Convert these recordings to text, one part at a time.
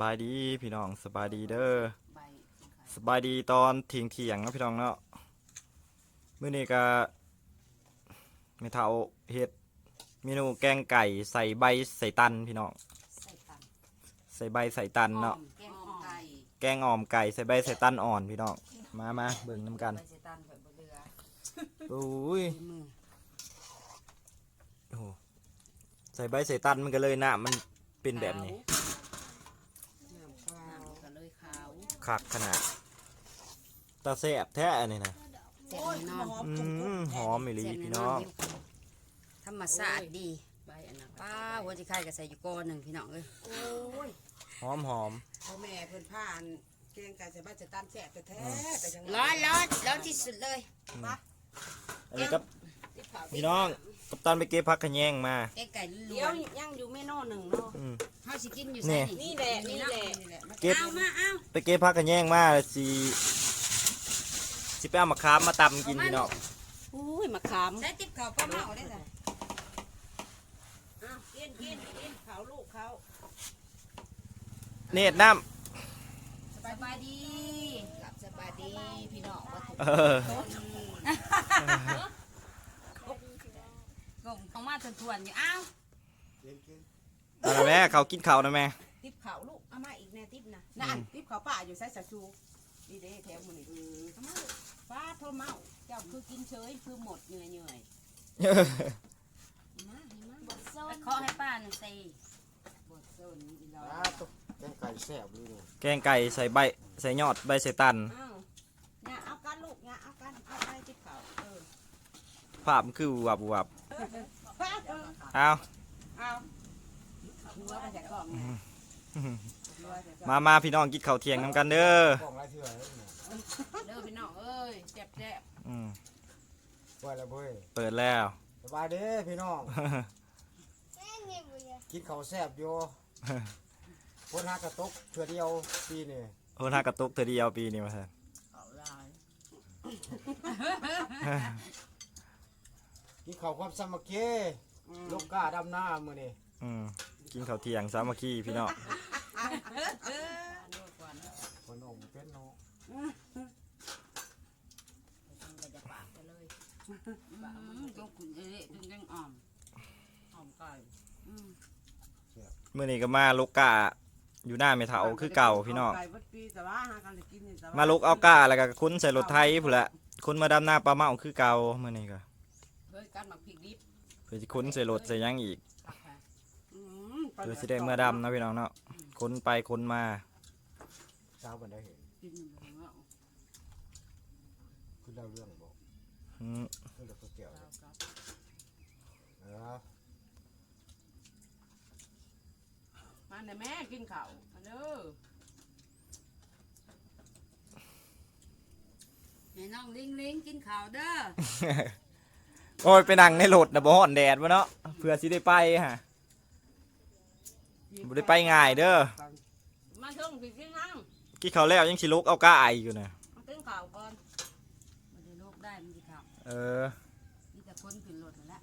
บายดีพี่น้องสบายดีเด้อใบสบายดีตอนเที่ยงเที่ยงๆเนาะพี่น้องเนาะมื้อนี้ก็ไม่เท่าเฮ็ดเมนูแกงไก่ใส่ใบใส่ตันพี่น้องใส่ตันใส่ใบใส่ตันเนาะแกงอ่อมไก่แกงอ่อมไก่ใส่ใบใส่ตันอ่อนพี่น้องมามาเบิ่งน้ำกันใบใส่ตันแบบบ่เรือโอ้ยมือโอ้โหใส่ใบใส่ตันมันก็เลยหน้ามันเป็นแบบนี้น้ำขาวก็เลยขาว คักขนาดตาแซ่บแท้อันนี้นะเจ็บแน่นอนอืมหอมอีหลีเจ็บพี่แน่น้นอองนธรรมศาสตร์ดีใบอันนั้นป้าหัวจิไข่ก็ใส่อยู่ก้อนหนึ่งพี่น้องเอ้ยโอ้ยหอมหอมพ่อแม่เพิ่นผ่านเกงไก่ใส่บ้านจะตามแสบแต่แท้แต่ยังร้อนร้อนร้อนที่สุดเลยอันนี้กับพี่น้องกัปตันไปเก็บผักขะแยงมาแกงไก่ล้เดี๋วยวนยังอยู่เมนูหนึ่งเนาะอืมๆเฮาสิกินอยู่นี่ใส่นี่แหละนี่แหละนี่แหละ เก็บ เอามาเอาไปเก็บผักกระแยงมาแล้วสิสิไปเอามะขามมาตำกินพี่น้องอุ้ยมะขามใส่ติ๊บข้าวปลาเมาได้จ้ะอ้าวกินกินกินเขาลูกเขาเนตรน้สบายดีหลับสบายดีพี่น้องว่าทุกำเออกงเขามาทวนๆอยู่อ้าวเอาละแม่เขากินข้าวนะแม่ ติบเขาลูกเอามาอีกแน่ติบนะนั่นติบเขาป่าอยู่ใส่สะชูนี่เด้แถวมือนี่เอามาลูกฟ้าโทรเมาเจ้าคือกินเฉยคือหมดเหนื่อยเหนื่อยมามาบดโซไปนเคาะให้ป้าหน่อยสิบดโซนอีหลออ่าตกแกงไก่แซ่บเลยเนี่ยแกงไก่ใส่ใบใส่ยอดใบใส่ตันอ้าวเนี่ยเอากันลูกเนี่ยเอากันเอาไปติบเขาเออภาพมันคือวับวับฟ้าเออเอาเอาหัวมาจากกล่องเนี่ย หัวจากกล่องมามาพี่น้องกินข้าวเที่ยงนำกันเด้อกล่องไรเถื่อเลยเนี่ยเด้อพี่น้องเอ้ยแจ๊บอืมว่าแล้วเว้ยเปิดแล้ว สบายเด้พี่น้อง กินข้าวแซ่บอยู่ คนหากระตกเถื่อเดียวปีนี่โอ้หน้ากระตุกเธอเดียวปีนี้มาแทนๆเอาลายกินข้าวความสามัคคีลูกกาดำหน้ามื้อนี่อืม กินข้าวเที่ยงสามัคคีพี่น้องด้วยก่อนคนอมเป็นเนาะไปจะปากไปเลยอืมต้องขุนเอ๊ะต้องยังอ่อมอ่อมไก่อืมมื้อนี้ก็มาลูกกาอยู่หน้าเมถาคือเก่าพี่น้อง ไก่วัดปีแต่ว่าหากันได้กินนี่แต่ว่มาลุกเอากาแล้วก็คุ้นใส่รถไทยพุ่นละคุ้นมาดำหน้าปลาเมาคือเก่ามื้อนี้ก็เฮ้ยการหมักพริกดิบเพื่อสิคุ้นใส่รถใส่หยังอีกตักค่ะอืม เพื่อสิได้เมื่อดำนะพี่น้องเนาะค้นไปค้นมาเช้าบันได้เห็นกินอยู่เนาะคือเล่าเรื่องบอกอืมเรื่องก๋วยเตี๋ยวเอาครับเออมาเด้อแม่กินข้าวมาเด้อแม่น้องลิงลิงกินข้าวเด้อโอ้ยไปนั่งในรถนะบ่ฮ้อนแดดวะเนาะเพื่อสิได้ไปฮะ บ่ได้ไปง่ายเด้อมาถึงพี่กินนั่งกี่เขาวแล้วยังสิลุกเอากาไออยู่นะมากินข้าวก่อนมาได้ลูกได้มันกินข้าวเออมีแต่คนขึ้นรถนั่นแหละ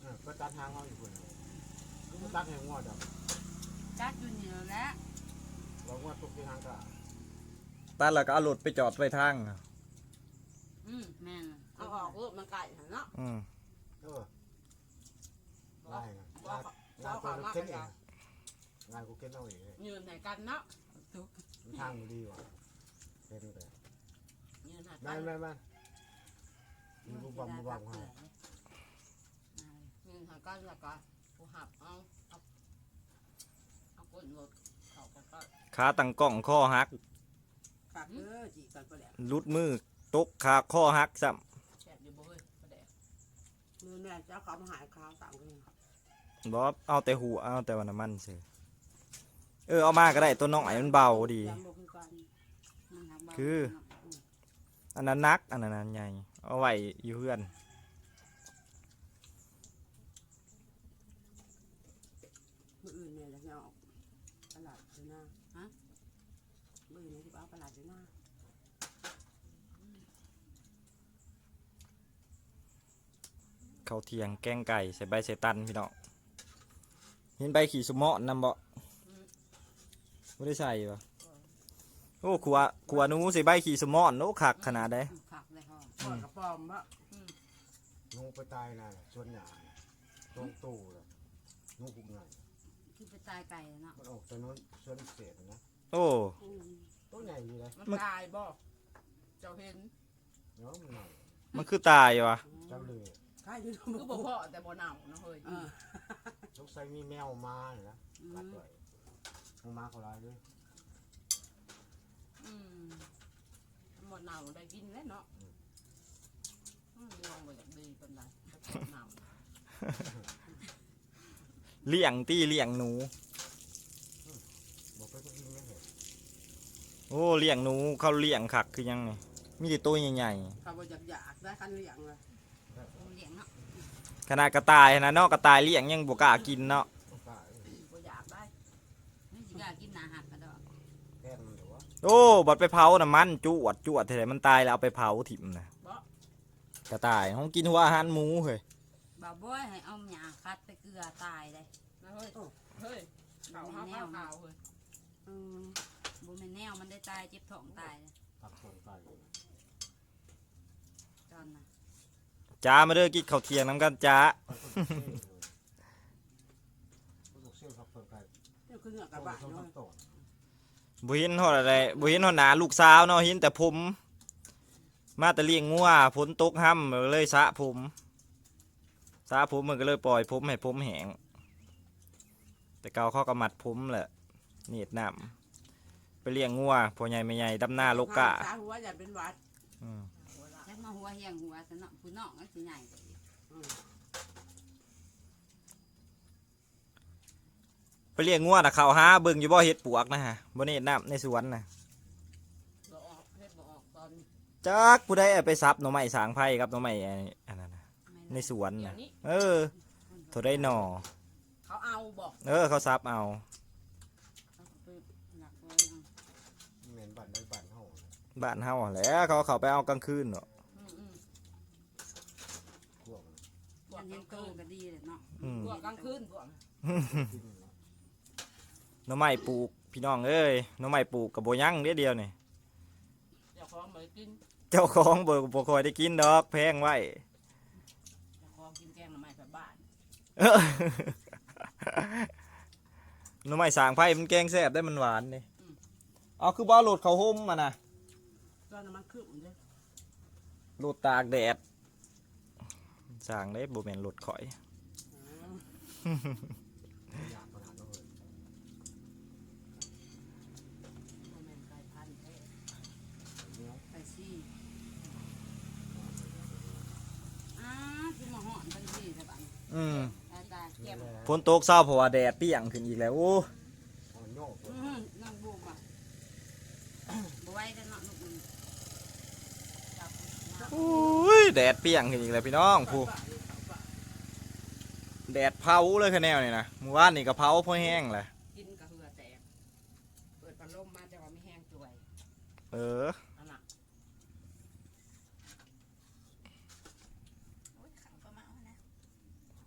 เออก็ตัดทางเอาอยู่คนก็ตัดให้งอดอะจัดอยู่นี่แล้วแหละเรางอดตกที่ทางกะตัดแล้วก็เอารถไปจอดไว้ทางอืมแม่นเอาออกลูกมันไก่หั่นเนาะอืมเออได้ไง งานงานกูเก็นเองงานกูเก็นเอาเองยืนไหนกันเนาะมันทางมันดีว่ะเห็นเลยยืนไหนกัแม่นนแม่นแม่มีบุบบังบุบบังให้ยืนไหนกันแล้วก็กูหับเอาเอาเอาก้นรถเขาก็ก็ขาตั้งกล้องข้อหักฝากเด้อจีกันก็แล้วลุดมือตกขาข้อหักซ้แฉบอยู่บ่เฮ้ยประเดี๋ยวมือแม่เจ้าเขามาหายข้าวตามกันำบ่ เอาแต่หูเอาแต่วันน้ำมันเฉยเออเอามาก็ได้ตัวน้องไอ้มันเบาดีจำบ่คือกันมันหักเบาคือ อันนั้นนักอันนั้นอันใหญ่เอาไว้อยู่เพื่อนมืออื่นเนี่ยจะเอาตลาดอยู่หน้าฮะมืออื่นเนี่ยจะเอาตลาดอยู่หน้าข้าวเที่ยงแกงไก่ใส่ใบใส่ตันพี่น้อง เห็นใบขี่สมอนํบ่อืบ่ได้ใส่ปะโอ้ขัวขัวหนูใส่ใบขี่สมอนโอ้คักขนาดใดขักเลยฮะปอดกระป๋อมบ่งูไปตายน่ะส่วนใหญ่ตรงตู้เลยงูหุบหน่อยคือไปตายไก่เนาะมันออกจากโน้นส่วนเศษนะโอ้ตัวใหญ่ดีเลยมันตายบ่เจ้าเห็นเนาะมันหน่อยมันคือตายวะเจ้าเลยใครอยู่คือบ่พอแต่บ่เน่านะเฮ้ย สงสัยมีแมวมาเหรอนะกัดด้วยมึงมาเขาลายด้วยอืมบ่เน่าได้กินแล้วเนาะอืมลองบ่อยากดีปานใดเน่าเลี้ยงตี้เลี้ยงหนู บอกไปก็กินไม่เห็นโอ้เลี้ยงหนูเขาเลี้ยงคักคือยังไงมีแต่ตัวใหญ่เขาบ่อยากอยากได้คันเลี้ยงเลยเลี้ยงเนาะๆ ขนาดกระต่ายนะเนาะกระต่ายเลี้ยงยังบ่กล้ากินเนาะป้าบ่อยากได้ไม่สิกล้ากินอาหารกระดอกแก้มันหรือวะโอ้บัดไปเผาน่ะมันจวดจวดเท่าไหร่มันตายแล้วเอาไปเผาถิ่มนะบ่กระต่ายห้องกินหัวอาหารหมูเฮ้ยบ่าวบอยให้เอาหญ้าคัดไปเกลือตายเลยนะเฮ้ยเฮ้ยเขาห้าวขาวเฮ้ยอืมบ่แม่นแนวมันได้ตายเจ็บท้องตายเลยตักส่งไก่เลยตอนน่ะ จ้ามาเด้อกินข้าวเที่ยงน้ำกันจ้าไปก็เซ่เลยก็เซ่ครับส่งไก่นี่คือเนื้อกระต้มบะต้มเนาะต้มบ่เห็นฮอดอะไรบ่เห็นฮอดหน้าลูกสาวเนาะเห็นแต่ผม มาแต่เลี้ยงงัวฝนตกห้ำเลยสระผมสระผมมันก็เลยปล่อยผมให้ผมแห้งแต่เกาเขาก็มัดผมแหละเนียดน้ำไปเลี้ยงงัวพ่อใหญ่แม่ใหญ่ดำหน้าโลกะสาหัวอย่าเป็นหวัดอื มหัวละจักมาหัวเฮียงหัวแต่เนาะผู้น้องก็สิใหญ่กว่าอีกอืมไปเลี้ยงงัวนะเขาหาเบิ่งอยู่บ่เฮ็ดปวกนะฮะบ่เนียดน้ำในสวนนะบ่ออกเฮ็ดบ่ออกตอนจักผู้ใดเอาไปซับหน่อไม้สางไผ่ครับหน่อไม้ไอ้อันนั้นน่ะแม่นในสวนเดี๋ยนะวนี้เออโทได้หน่อเขาเอาบอกเออเขาซับเอาเอาไปหลักไว้เอาเหม็นบั่นได้บั่นเห่าบ้านเฮาหั่นแหล้วเขาเขาไปเอากลางคืนเนาะ อืมอืม พวก พวอักนกเห็ลานงโตคืนก็ดีเลยเนาะอืมพวกกลางคืนพวกกินเนาะหน่อไม้ปลูกพี่น้องเอ้ยหน่อไม้ปลูกกับโบยั่งเดียวเดียวนี่เจ้าของบ่ได้กินเจ้าของบ่บ่คอยได้กินดอกแพงไว้ เจ้าของกินแกงหน่อไม้แบบบ้านเออหน่อไม้สางไผ่มันแกงแซ่บได้มันหวานนี่เอาคือบ่โหลดเขาห่มมานะตอนนั้นมันคืบเด้โหลดตากแดด สางได้บ่แม่นโหลดข่อย อยากขนาดนั้นเลยบ่แม่นไก่พันธุ์แท้เนี้ยไปสิอ้าคือมาหอนทันทีใช่ปะอืมตายตายเก็บ ฝนตกเช้าเพราะว่าแดดเปรี้ยงขึ้นอีกแล้วโอ้ มันโยกเลย อื้อหือน้องบูมอะบ่ไหว้แล้วเนาะลูกมันจับน้ำ อุ้ย แดดเปรี้ยงขึ้นอีกแล้วพี่น้องผู้ปะนี่เขาปะแดดเผาเลยคะแนวนี่นะเมื่อวานนี่ก็เผาพอแห้งแหละกินกระเหือแตก เปิดพัดลมมาแต่ว่าไม่แห้งจ่วยเอออันน่ะ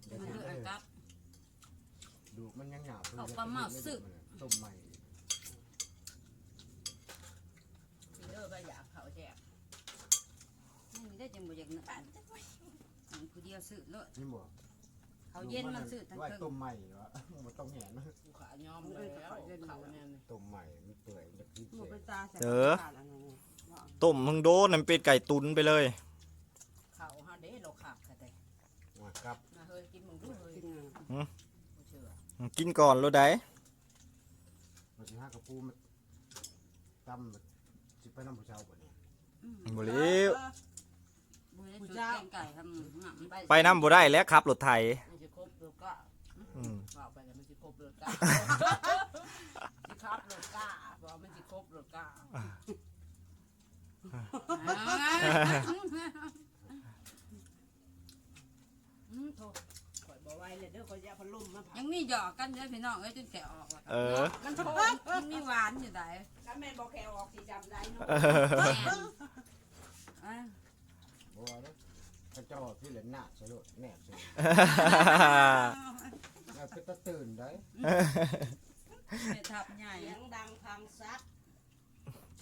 มันเลือดกับ ดูมันยังหยาบเอาปลาหมึกสึก ต้มใหม่ กินเด้อก็อยากเขาแจก นี่ ได้จังบ่อยากนึกมันผู้เดียวซื้อเลยนี่หมดเขาเย็นมันซื้อทั้งว่าเครื่องต้มใหม่วะมันต้องแหนนะกูขายอมเลยแล้วเขาเนี่ยนี่ต้มใหม่มันเปื่อยมันกินหมูเสเป็ร็นจตาใส่เออตาละงูว่าต้มมึงโดนมันเป็นไก่ตุนไปเลย เขาฮาเด้เราขับค่ะแต่มาครับนะเฮ้ยกินมึงดูเฮ้ยกินเงินกูเชื่อกินก่อนรถได้มาสิห้ากระปูมันตำสิไปน้ำผู้เช่าบ่เนี่ยบ่เลี้ยว บุญได้ชุดแกงไก่ทำหนังไปน้ำบ่ได้แล้วขับรถไถมันจะครบหรือก็อืมบอกไปแล้วมันจะครบหรือก็สิครับหรือก็บอกมันจะครบหรือก็อืมโถข่อยบอกไว้เลยเด้อข่อยจะพัดลมมาพัยังมีหยอกกันเด้อพี่น้องเอ้ยจนแกะออกแล้วเออ มันโถมันมีหวานอยู่ได้ถ้าแม่บอกแค่ออกสิจำได้เนาะ เออแม่นอะ บ่ว่าเด้อพระเจ้าที่เหลือหน้าใส่รถแนบใส่แล้วก็ตะตื่นได้แม่ทับใหญ่เสียงดังพังซัด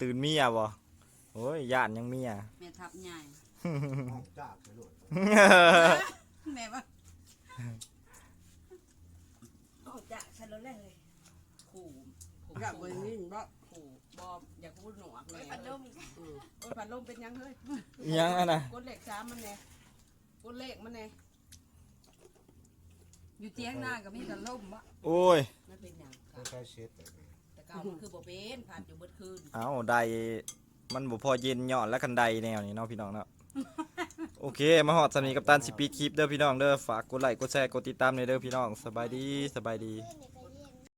ตื่นเมียบ่โอ้ยย่านยังเมียแม่ทับใหญ่ห้องจ้าไปโหลดแม่ว่าออกจากฉันแล้วแหละเลยขู่ขู่อยากไปยิงบ่ขู่ บ่อยากพูดหนวกเลยพัดลมอือโอ้ยพัดลมเป็นยังเฮ้ยยังอะนะกดเลขสามมันแน่กดเลขมันแน่อยู่เตียงหน้าก็มีแต่ล่มวะโอ้ยมันเป็นหยังต้องใช้เช็ดแต่แต่เก่ามันคือบ่เป็นผ่านอยู่เบิดคืนเอาใดมันบ่พอเย็นหย่อนและกันใดแนวนี้เนาะพี่น้องเนาะโอเค มาฮอดสำนีกับตันสิปีดคลิปเด้อพี่น้องเด้อฝากกดไลค์กดแชร์กดติดตามในอยเด้อพี่น้องสบายดีสบายดีนี่ก็